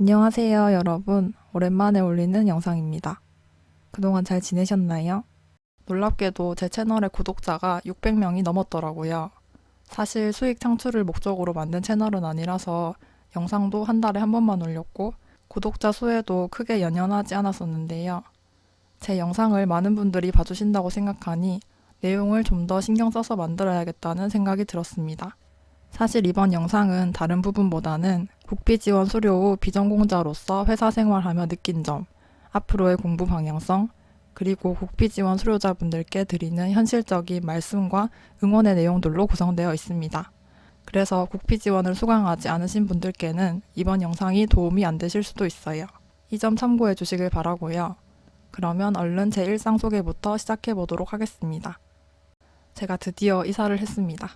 안녕하세요, 여러분. 오랜만에 올리는 영상입니다. 그동안 잘 지내셨나요? 놀랍게도 제 채널의 구독자가 600명이 넘었더라고요. 사실 수익 창출을 목적으로 만든 채널은 아니라서 영상도 한 달에 한 번만 올렸고 구독자 수에도 크게 연연하지 않았었는데요. 제 영상을 많은 분들이 봐주신다고 생각하니 내용을 좀 더 신경 써서 만들어야겠다는 생각이 들었습니다. 사실 이번 영상은 다른 부분보다는 국비 지원 수료 후 비전공자로서 회사 생활하며 느낀 점, 앞으로의 공부 방향성, 그리고 국비 지원 수료자분들께 드리는 현실적인 말씀과 응원의 내용들로 구성되어 있습니다. 그래서 국비 지원을 수강하지 않으신 분들께는 이번 영상이 도움이 안 되실 수도 있어요. 이 점 참고해 주시길 바라고요. 그러면 얼른 제 일상 소개부터 시작해 보도록 하겠습니다. 제가 드디어 이사를 했습니다.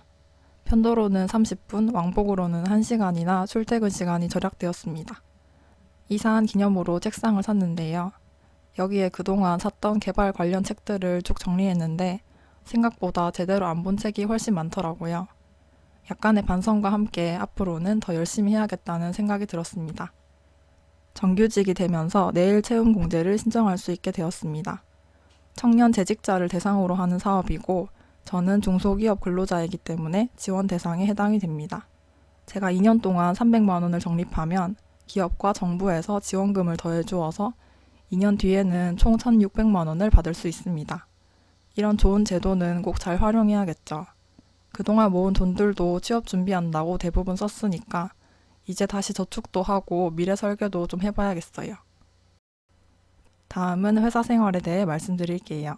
편도로는 30분, 왕복으로는 1시간이나 출퇴근 시간이 절약되었습니다. 이사한 기념으로 책상을 샀는데요. 여기에 그동안 샀던 개발 관련 책들을 쭉 정리했는데 생각보다 제대로 안 본 책이 훨씬 많더라고요. 약간의 반성과 함께 앞으로는 더 열심히 해야겠다는 생각이 들었습니다. 정규직이 되면서 내일 채용 공제를 신청할 수 있게 되었습니다. 청년 재직자를 대상으로 하는 사업이고 저는 중소기업 근로자이기 때문에 지원 대상에 해당이 됩니다. 제가 2년 동안 300만 원을 적립하면 기업과 정부에서 지원금을 더해 주어서 2년 뒤에는 총 1,600만 원을 받을 수 있습니다. 이런 좋은 제도는 꼭 잘 활용해야겠죠. 그동안 모은 돈들도 취업 준비한다고 대부분 썼으니까 이제 다시 저축도 하고 미래 설계도 좀 해봐야겠어요. 다음은 회사 생활에 대해 말씀드릴게요.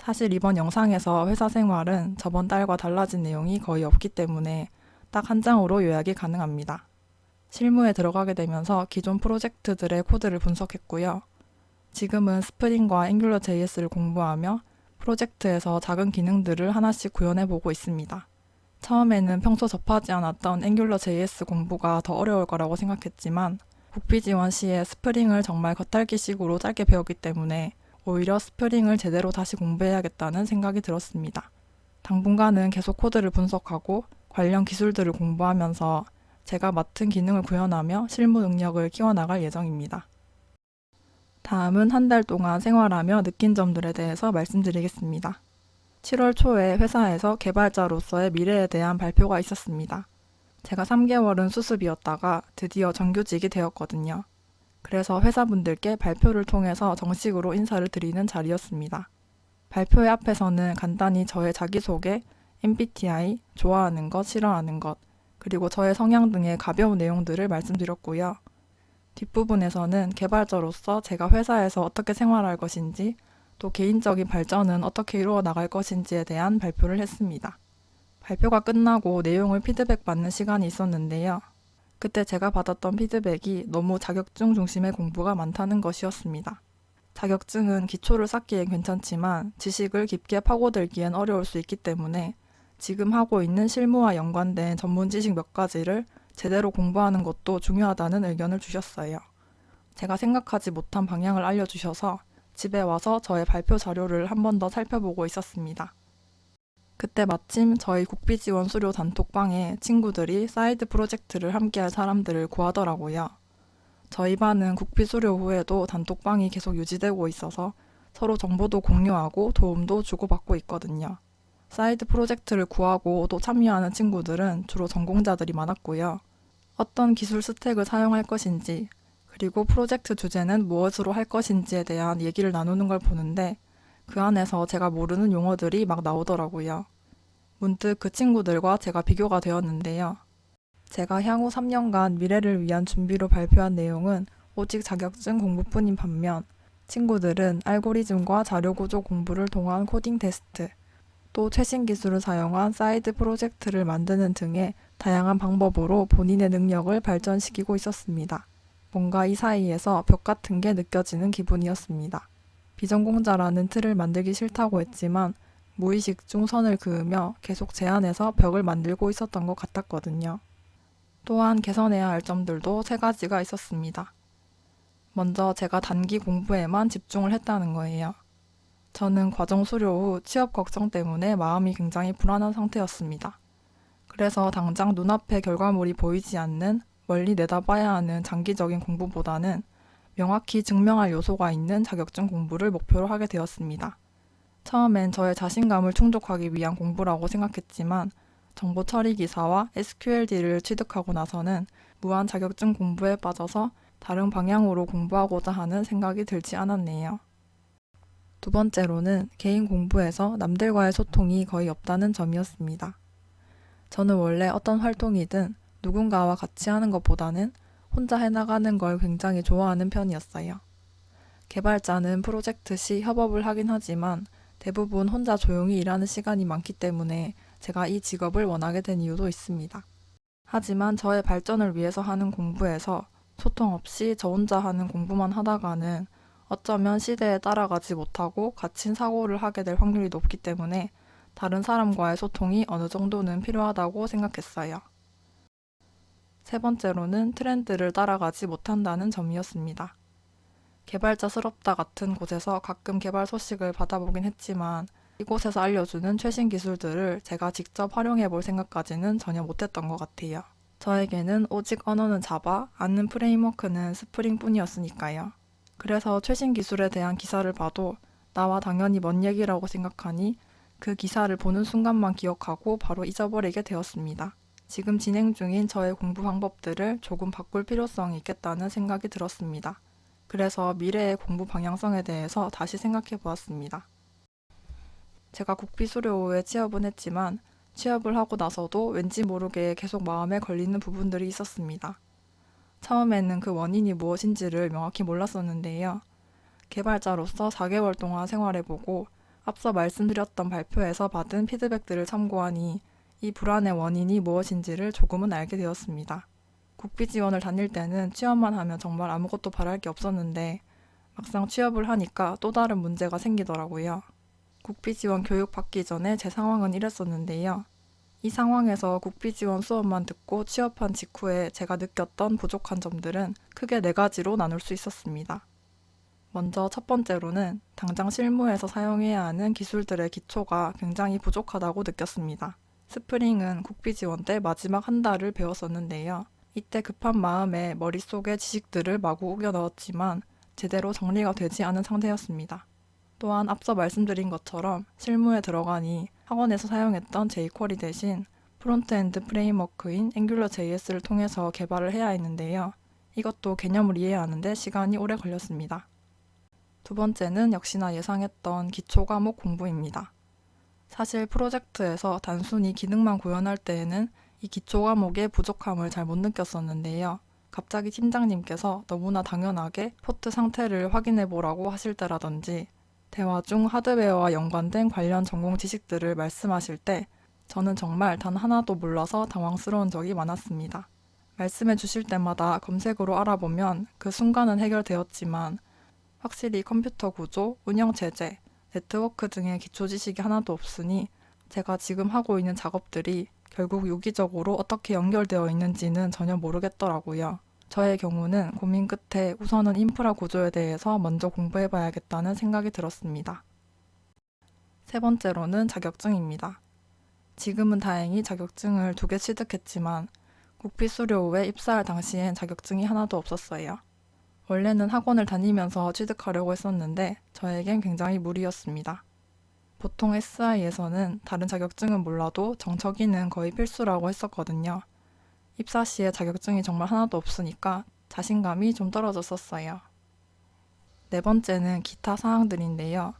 사실 이번 영상에서 회사 생활은 저번 달과 달라진 내용이 거의 없기 때문에 딱 한 장으로 요약이 가능합니다. 실무에 들어가게 되면서 기존 프로젝트들의 코드를 분석했고요. 지금은 스프링과 앵귤러 JS를 공부하며 프로젝트에서 작은 기능들을 하나씩 구현해 보고 있습니다. 처음에는 평소 접하지 않았던 앵귤러 JS 공부가 더 어려울 거라고 생각했지만 국비 지원 시에 스프링을 정말 겉핥기식으로 짧게 배웠기 때문에 오히려 스프링을 제대로 다시 공부해야겠다는 생각이 들었습니다. 당분간은 계속 코드를 분석하고 관련 기술들을 공부하면서 제가 맡은 기능을 구현하며 실무 능력을 키워나갈 예정입니다. 다음은 한 달 동안 생활하며 느낀 점들에 대해서 말씀드리겠습니다. 7월 초에 회사에서 개발자로서의 미래에 대한 발표가 있었습니다. 제가 3개월은 수습이었다가 드디어 정규직이 되었거든요. 그래서 회사분들께 발표를 통해서 정식으로 인사를 드리는 자리였습니다. 발표회 앞에서는 간단히 저의 자기소개, MBTI, 좋아하는 것, 싫어하는 것, 그리고 저의 성향 등의 가벼운 내용들을 말씀드렸고요. 뒷부분에서는 개발자로서 제가 회사에서 어떻게 생활할 것인지, 또 개인적인 발전은 어떻게 이루어 나갈 것인지에 대한 발표를 했습니다. 발표가 끝나고 내용을 피드백 받는 시간이 있었는데요. 그때 제가 받았던 피드백이 너무 자격증 중심의 공부가 많다는 것이었습니다. 자격증은 기초를 쌓기엔 괜찮지만 지식을 깊게 파고들기엔 어려울 수 있기 때문에 지금 하고 있는 실무와 연관된 전문 지식 몇 가지를 제대로 공부하는 것도 중요하다는 의견을 주셨어요. 제가 생각하지 못한 방향을 알려주셔서 집에 와서 저의 발표 자료를 한 번 더 살펴보고 있었습니다. 그때 마침 저희 국비 지원 수료 단톡방에 친구들이 사이드 프로젝트를 함께할 사람들을 구하더라고요. 저희 반은 국비 수료 후에도 단톡방이 계속 유지되고 있어서 서로 정보도 공유하고 도움도 주고받고 있거든요. 사이드 프로젝트를 구하고 또 참여하는 친구들은 주로 전공자들이 많았고요. 어떤 기술 스택을 사용할 것인지, 그리고 프로젝트 주제는 무엇으로 할 것인지에 대한 얘기를 나누는 걸 보는데 그 안에서 제가 모르는 용어들이 막 나오더라고요. 문득 그 친구들과 제가 비교가 되었는데요. 제가 향후 3년간 미래를 위한 준비로 발표한 내용은 오직 자격증 공부뿐인 반면 친구들은 알고리즘과 자료 구조 공부를 통한 코딩 테스트, 또 최신 기술을 사용한 사이드 프로젝트를 만드는 등의 다양한 방법으로 본인의 능력을 발전시키고 있었습니다. 뭔가 이 사이에서 벽 같은 게 느껴지는 기분이었습니다. 비전공자라는 틀을 만들기 싫다고 했지만 무의식 중 선을 그으며 계속 제안해서 벽을 만들고 있었던 것 같았거든요. 또한 개선해야 할 점들도 세 가지가 있었습니다. 먼저 제가 단기 공부에만 집중을 했다는 거예요. 저는 과정 수료 후 취업 걱정 때문에 마음이 굉장히 불안한 상태였습니다. 그래서 당장 눈앞에 결과물이 보이지 않는 멀리 내다봐야 하는 장기적인 공부보다는 명확히 증명할 요소가 있는 자격증 공부를 목표로 하게 되었습니다. 처음엔 저의 자신감을 충족하기 위한 공부라고 생각했지만 정보 처리 기사와 SQLD를 취득하고 나서는 무한 자격증 공부에 빠져서 다른 방향으로 공부하고자 하는 생각이 들지 않았네요. 두 번째로는 개인 공부에서 남들과의 소통이 거의 없다는 점이었습니다. 저는 원래 어떤 활동이든 누군가와 같이 하는 것보다는 혼자 해나가는 걸 굉장히 좋아하는 편이었어요. 개발자는 프로젝트 시 협업을 하긴 하지만 대부분 혼자 조용히 일하는 시간이 많기 때문에 제가 이 직업을 원하게 된 이유도 있습니다. 하지만 저의 발전을 위해서 하는 공부에서 소통 없이 저 혼자 하는 공부만 하다가는 어쩌면 시대에 따라가지 못하고 갇힌 사고를 하게 될 확률이 높기 때문에 다른 사람과의 소통이 어느 정도는 필요하다고 생각했어요. 세 번째로는 트렌드를 따라가지 못한다는 점이었습니다. 개발자스럽다 같은 곳에서 가끔 개발 소식을 받아보긴 했지만 이곳에서 알려주는 최신 기술들을 제가 직접 활용해 볼 생각까지는 전혀 못했던 것 같아요. 저에게는 오직 언어는 자바, 아는 프레임워크는 스프링 뿐이었으니까요. 그래서 최신 기술에 대한 기사를 봐도 나와 당연히 먼 얘기라고 생각하니 그 기사를 보는 순간만 기억하고 바로 잊어버리게 되었습니다. 지금 진행 중인 저의 공부 방법들을 조금 바꿀 필요성이 있겠다는 생각이 들었습니다. 그래서 미래의 공부 방향성에 대해서 다시 생각해 보았습니다. 제가 국비수료에 취업은 했지만 취업을 하고 나서도 왠지 모르게 계속 마음에 걸리는 부분들이 있었습니다. 처음에는 그 원인이 무엇인지를 명확히 몰랐었는데요. 개발자로서 4개월 동안 생활해보고 앞서 말씀드렸던 발표에서 받은 피드백들을 참고하니 이 불안의 원인이 무엇인지를 조금은 알게 되었습니다. 국비 지원을 다닐 때는 취업만 하면 정말 아무것도 바랄 게 없었는데 막상 취업을 하니까 또 다른 문제가 생기더라고요. 국비 지원 교육 받기 전에 제 상황은 이랬었는데요. 이 상황에서 국비 지원 수업만 듣고 취업한 직후에 제가 느꼈던 부족한 점들은 크게 네 가지로 나눌 수 있었습니다. 먼저 첫 번째로는 당장 실무에서 사용해야 하는 기술들의 기초가 굉장히 부족하다고 느꼈습니다. 스프링은 국비 지원 때 마지막 한 달을 배웠었는데요. 이때 급한 마음에 머릿속에 지식들을 마구 우겨 넣었지만 제대로 정리가 되지 않은 상태였습니다. 또한 앞서 말씀드린 것처럼 실무에 들어가니 학원에서 사용했던 jQuery 대신 프론트엔드 프레임워크인 앵귤러 JS를 통해서 개발을 해야 했는데요. 이것도 개념을 이해하는데 시간이 오래 걸렸습니다. 두 번째는 역시나 예상했던 기초 과목 공부입니다. 사실 프로젝트에서 단순히 기능만 구현할 때에는 이 기초 과목의 부족함을 잘 못 느꼈었는데요. 갑자기 팀장님께서 너무나 당연하게 포트 상태를 확인해 보라고 하실 때라든지 대화 중 하드웨어와 연관된 관련 전공 지식들을 말씀하실 때 저는 정말 단 하나도 몰라서 당황스러운 적이 많았습니다. 말씀해 주실 때마다 검색으로 알아보면 그 순간은 해결되었지만 확실히 컴퓨터 구조, 운영 체제, 네트워크 등의 기초 지식이 하나도 없으니 제가 지금 하고 있는 작업들이 결국 유기적으로 어떻게 연결되어 있는지는 전혀 모르겠더라고요. 저의 경우는 고민 끝에 우선은 인프라 구조에 대해서 먼저 공부해 봐야겠다는 생각이 들었습니다. 세 번째로는 자격증입니다. 지금은 다행히 자격증을 두 개 취득했지만 국비 수료 후에 입사할 당시엔 자격증이 하나도 없었어요. 원래는 학원을 다니면서 취득하려고 했었는데 저에겐 굉장히 무리였습니다. 보통 SI에서는 다른 자격증은 몰라도 정석이는 거의 필수라고 했었거든요. 입사 시에 자격증이 정말 하나도 없으니까 자신감이 좀 떨어졌었어요. 네 번째는 기타 사항들인데요.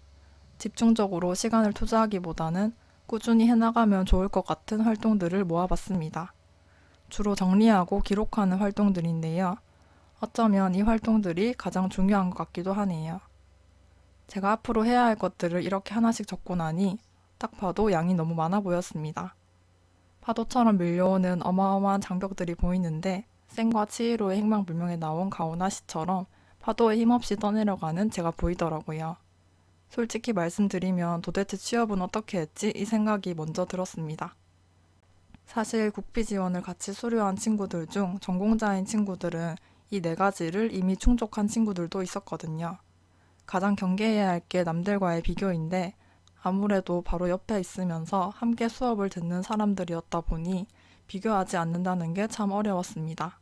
집중적으로 시간을 투자하기보다는 꾸준히 해나가면 좋을 것 같은 활동들을 모아봤습니다. 주로 정리하고 기록하는 활동들인데요. 어쩌면 이 활동들이 가장 중요한 것 같기도 하네요. 제가 앞으로 해야 할 것들을 이렇게 하나씩 적고 나니 딱 봐도 양이 너무 많아 보였습니다. 파도처럼 밀려오는 어마어마한 장벽들이 보이는데 생과 치히로의 행방불명에 나온 가오나 씨처럼 파도에 힘없이 떠내려가는 제가 보이더라고요. 솔직히 말씀드리면 도대체 취업은 어떻게 했지? 이 생각이 먼저 들었습니다. 사실 국비 지원을 같이 수료한 친구들 중 전공자인 친구들은 이 네 가지를 이미 충족한 친구들도 있었거든요. 가장 경계해야 할 게 남들과의 비교인데 아무래도 바로 옆에 있으면서 함께 수업을 듣는 사람들이었다 보니 비교하지 않는다는 게 참 어려웠습니다.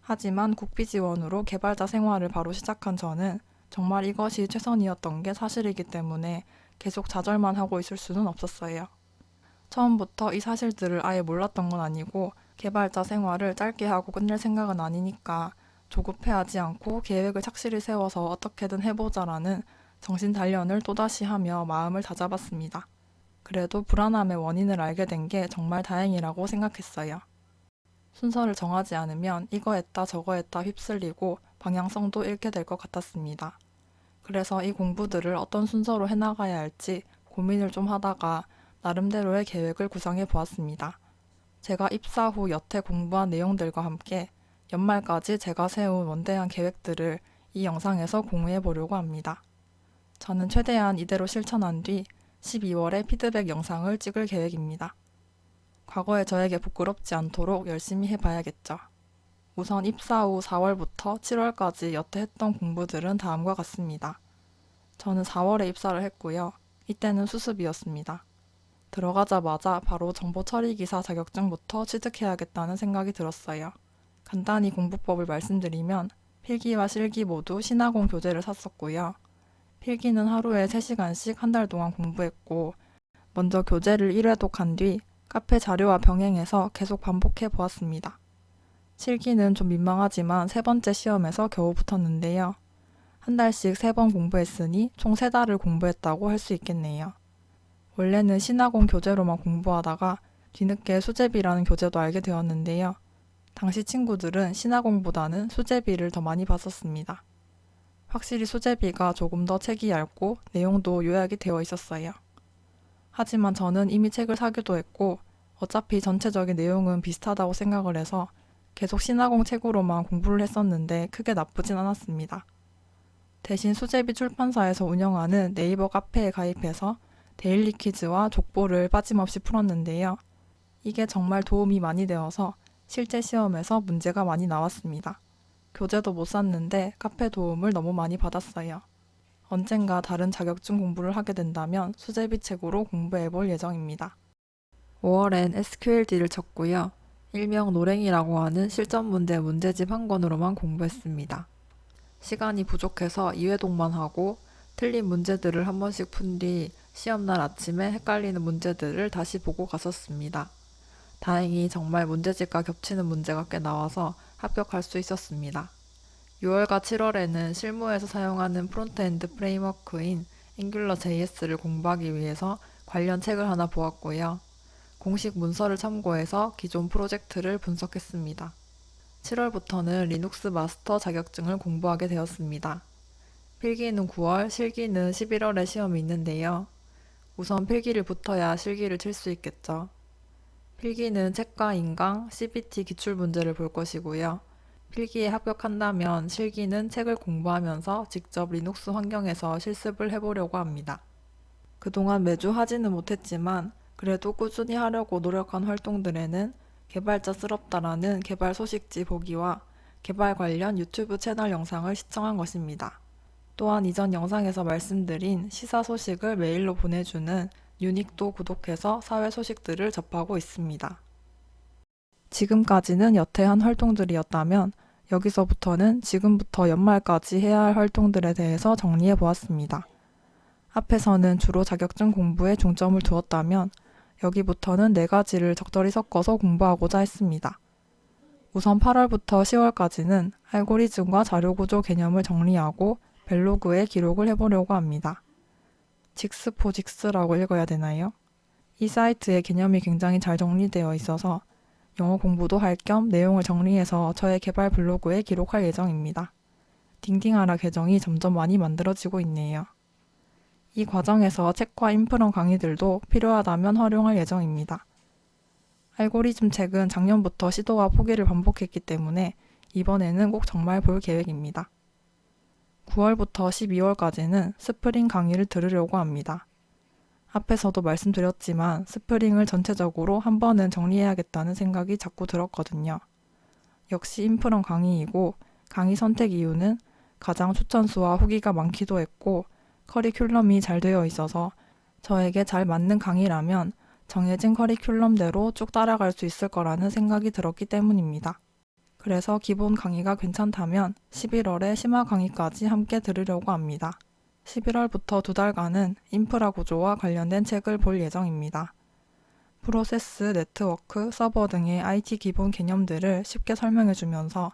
하지만 국비 지원으로 개발자 생활을 바로 시작한 저는 정말 이것이 최선이었던 게 사실이기 때문에 계속 좌절만 하고 있을 수는 없었어요. 처음부터 이 사실들을 아예 몰랐던 건 아니고 개발자 생활을 짧게 하고 끝낼 생각은 아니니까 조급해하지 않고 계획을 착실히 세워서 어떻게든 해보자라는 정신 단련을 또다시 하며 마음을 다잡았습니다. 그래도 불안함의 원인을 알게 된 게 정말 다행이라고 생각했어요. 순서를 정하지 않으면 이거 했다 저거 했다 휩쓸리고 방향성도 잃게 될 것 같았습니다. 그래서 이 공부들을 어떤 순서로 해나가야 할지 고민을 좀 하다가 나름대로의 계획을 구상해 보았습니다. 제가 입사 후 여태 공부한 내용들과 함께 연말까지 제가 세운 원대한 계획들을 이 영상에서 공유해 보려고 합니다. 저는 최대한 이대로 실천한 뒤 12월에 피드백 영상을 찍을 계획입니다. 과거의 저에게 부끄럽지 않도록 열심히 해봐야겠죠. 우선 입사 후 4월부터 7월까지 여태 했던 공부들은 다음과 같습니다. 저는 4월에 입사를 했고요. 이때는 수습이었습니다. 들어가자마자 바로 정보 처리 기사 자격증부터 취득해야겠다는 생각이 들었어요. 간단히 공부법을 말씀드리면 필기와 실기 모두 신화공 교재를 샀었고요. 필기는 하루에 3시간씩 한 달 동안 공부했고 먼저 교재를 1회독한 뒤 카페 자료와 병행해서 계속 반복해 보았습니다. 실기는 좀 민망하지만 세 번째 시험에서 겨우 붙었는데요. 한 달씩 세 번 공부했으니 총 세 달을 공부했다고 할 수 있겠네요. 원래는 신화공 교재로만 공부하다가 뒤늦게 수제비라는 교재도 알게 되었는데요. 당시 친구들은 신화공보다는 수제비를 더 많이 봤었습니다. 확실히 수제비가 조금 더 책이 얇고 내용도 요약이 되어 있었어요. 하지만 저는 이미 책을 사기도 했고 어차피 전체적인 내용은 비슷하다고 생각을 해서 계속 신화공 책으로만 공부를 했었는데 크게 나쁘진 않았습니다. 대신 수제비 출판사에서 운영하는 네이버 카페에 가입해서 데일리 퀴즈와 족보를 빠짐없이 풀었는데요. 이게 정말 도움이 많이 되어서 실제 시험에서 문제가 많이 나왔습니다. 교재도 못 샀는데 카페 도움을 너무 많이 받았어요. 언젠가 다른 자격증 공부를 하게 된다면 수제비 책으로 공부해 볼 예정입니다. 5월엔 SQLD를 쳤고요. 일명 노랭이라고 하는 실전 문제 문제집 한 권으로만 공부했습니다. 시간이 부족해서 2회독만 하고 틀린 문제들을 한 번씩 푼 뒤 시험날 아침에 헷갈리는 문제들을 다시 보고 갔었습니다. 다행히 정말 문제집과 겹치는 문제가 꽤 나와서 합격할 수 있었습니다. 6월과 7월에는 실무에서 사용하는 프론트엔드 프레임워크인 앵귤러 JS를 공부하기 위해서 관련 책을 하나 보았고요. 공식 문서를 참고해서 기존 프로젝트를 분석했습니다. 7월부터는 리눅스 마스터 자격증을 공부하게 되었습니다. 필기는 9월, 실기는 11월에 시험이 있는데요. 우선 필기를 붙어야 실기를 칠 수 있겠죠. 필기는 책과 인강, CBT 기출 문제를 볼 것이고요. 필기에 합격한다면 실기는 책을 공부하면서 직접 리눅스 환경에서 실습을 해보려고 합니다. 그동안 매주 하지는 못했지만 그래도 꾸준히 하려고 노력한 활동들에는 개발자스럽다라는 개발 소식지 보기와 개발 관련 유튜브 채널 영상을 시청한 것입니다. 또한 이전 영상에서 말씀드린 시사 소식을 메일로 보내주는 유닉도 구독해서 사회 소식들을 접하고 있습니다. 지금까지는 여태 한 활동들이었다면 여기서부터는 지금부터 연말까지 해야 할 활동들에 대해서 정리해 보았습니다. 앞에서는 주로 자격증 공부에 중점을 두었다면 여기부터는 네 가지를 적절히 섞어서 공부하고자 했습니다. 우선 8월부터 10월까지는 알고리즘과 자료구조 개념을 정리하고 벨로그에 기록을 해보려고 합니다. 직스포직스라고 읽어야 되나요? 이 사이트의 개념이 굉장히 잘 정리되어 있어서 영어 공부도 할 겸 내용을 정리해서 저의 개발 블로그에 기록할 예정입니다. 딩딩하라 계정이 점점 많이 만들어지고 있네요. 이 과정에서 책과 인프런 강의들도 필요하다면 활용할 예정입니다. 알고리즘 책은 작년부터 시도와 포기를 반복했기 때문에 이번에는 꼭 정말 볼 계획입니다. 9월부터 12월까지는 스프링 강의를 들으려고 합니다. 앞에서도 말씀드렸지만 스프링을 전체적으로 한 번은 정리해야겠다는 생각이 자꾸 들었거든요. 역시 인프런 강의이고 강의 선택 이유는 가장 추천수와 후기가 많기도 했고 커리큘럼이 잘 되어 있어서 저에게 잘 맞는 강의라면 정해진 커리큘럼대로 쭉 따라갈 수 있을 거라는 생각이 들었기 때문입니다. 그래서 기본 강의가 괜찮다면 11월에 심화 강의까지 함께 들으려고 합니다. 11월부터 두 달간은 인프라 구조와 관련된 책을 볼 예정입니다. 프로세스, 네트워크, 서버 등의 IT 기본 개념들을 쉽게 설명해 주면서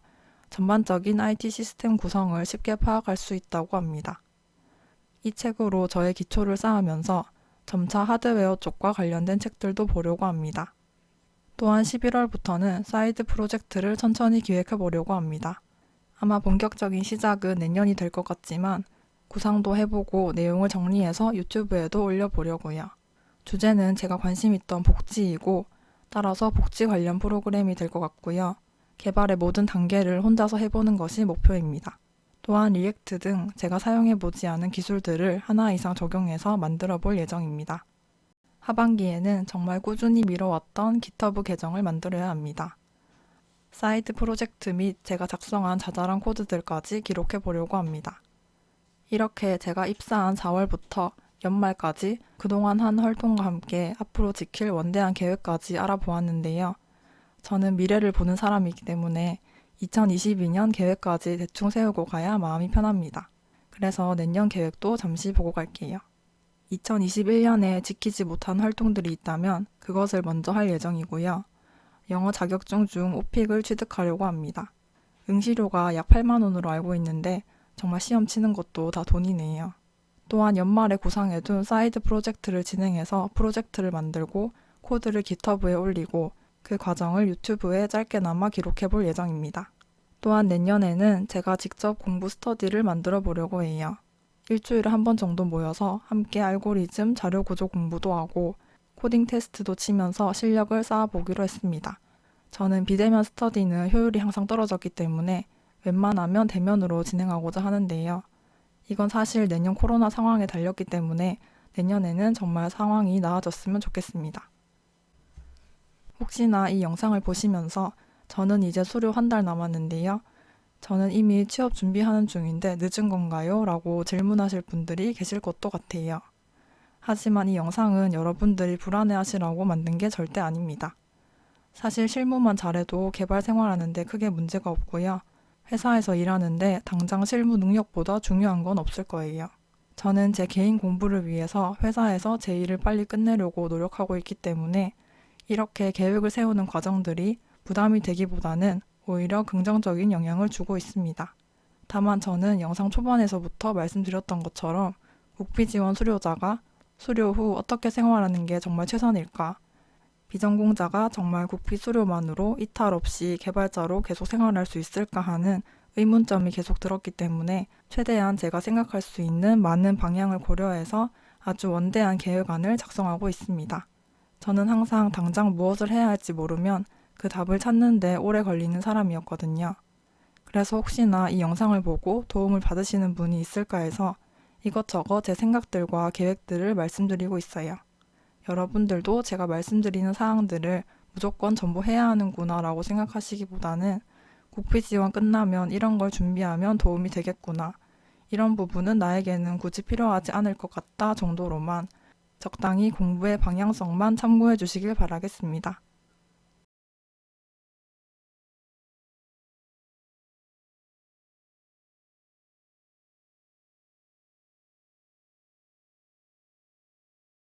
전반적인 IT 시스템 구성을 쉽게 파악할 수 있다고 합니다. 이 책으로 저의 기초를 쌓으면서 점차 하드웨어 쪽과 관련된 책들도 보려고 합니다. 또한 11월부터는 사이드 프로젝트를 천천히 기획해 보려고 합니다. 아마 본격적인 시작은 내년이 될 것 같지만 구상도 해보고 내용을 정리해서 유튜브에도 올려보려고요. 주제는 제가 관심 있던 복지이고 따라서 복지 관련 프로그램이 될 것 같고요. 개발의 모든 단계를 혼자서 해보는 것이 목표입니다. 또한 리액트 등 제가 사용해보지 않은 기술들을 하나 이상 적용해서 만들어 볼 예정입니다. 하반기에는 정말 꾸준히 미뤄왔던 기터브 계정을 만들어야 합니다. 사이드 프로젝트 및 제가 작성한 자잘한 코드들까지 기록해 보려고 합니다. 이렇게 제가 입사한 4월부터 연말까지 그동안 한 활동과 함께 앞으로 지킬 원대한 계획까지 알아보았는데요. 저는 미래를 보는 사람이기 때문에 2022년 계획까지 대충 세우고 가야 마음이 편합니다. 그래서 내년 계획도 잠시 보고 갈게요. 2021년에 지키지 못한 활동들이 있다면 그것을 먼저 할 예정이고요. 영어 자격증 중 오픽을 취득하려고 합니다. 응시료가 약 8만 원으로 알고 있는데 정말 시험 치는 것도 다 돈이네요. 또한 연말에 구상해둔 사이드 프로젝트를 진행해서 프로젝트를 만들고 코드를 기터브에 올리고 그 과정을 유튜브에 짧게나마 기록해 볼 예정입니다. 또한 내년에는 제가 직접 공부 스터디를 만들어 보려고 해요. 일주일에 한 번 정도 모여서 함께 알고리즘 자료 구조 공부도 하고 코딩 테스트도 치면서 실력을 쌓아보기로 했습니다. 저는 비대면 스터디는 효율이 항상 떨어졌기 때문에 웬만하면 대면으로 진행하고자 하는데요. 이건 사실 내년 코로나 상황에 달렸기 때문에 내년에는 정말 상황이 나아졌으면 좋겠습니다. 혹시나 이 영상을 보시면서 저는 이제 수료 한 달 남았는데요. 저는 이미 취업 준비하는 중인데 늦은 건가요? 라고 질문하실 분들이 계실 것도 같아요. 하지만 이 영상은 여러분들이 불안해하시라고 만든 게 절대 아닙니다. 사실 실무만 잘해도 개발 생활하는데 크게 문제가 없고요. 회사에서 일하는데 당장 실무 능력보다 중요한 건 없을 거예요. 저는 제 개인 공부를 위해서 회사에서 제 일을 빨리 끝내려고 노력하고 있기 때문에 이렇게 계획을 세우는 과정들이 부담이 되기보다는 오히려 긍정적인 영향을 주고 있습니다. 다만 저는 영상 초반에서부터 말씀드렸던 것처럼 국비 지원 수료자가 수료 후 어떻게 생활하는 게 정말 최선일까? 비전공자가 정말 국비 수료만으로 이탈 없이 개발자로 계속 생활할 수 있을까 하는 의문점이 계속 들었기 때문에 최대한 제가 생각할 수 있는 많은 방향을 고려해서 아주 원대한 계획안을 작성하고 있습니다. 저는 항상 당장 무엇을 해야 할지 모르면 그 답을 찾는데 오래 걸리는 사람이었거든요. 그래서 혹시나 이 영상을 보고 도움을 받으시는 분이 있을까 해서 이것저것 제 생각들과 계획들을 말씀드리고 있어요. 여러분들도 제가 말씀드리는 사항들을 무조건 전부 해야 하는구나 라고 생각하시기보다는 국비 지원 끝나면 이런 걸 준비하면 도움이 되겠구나. 이런 부분은 나에게는 굳이 필요하지 않을 것 같다 정도로만 적당히 공부의 방향성만 참고해 주시길 바라겠습니다.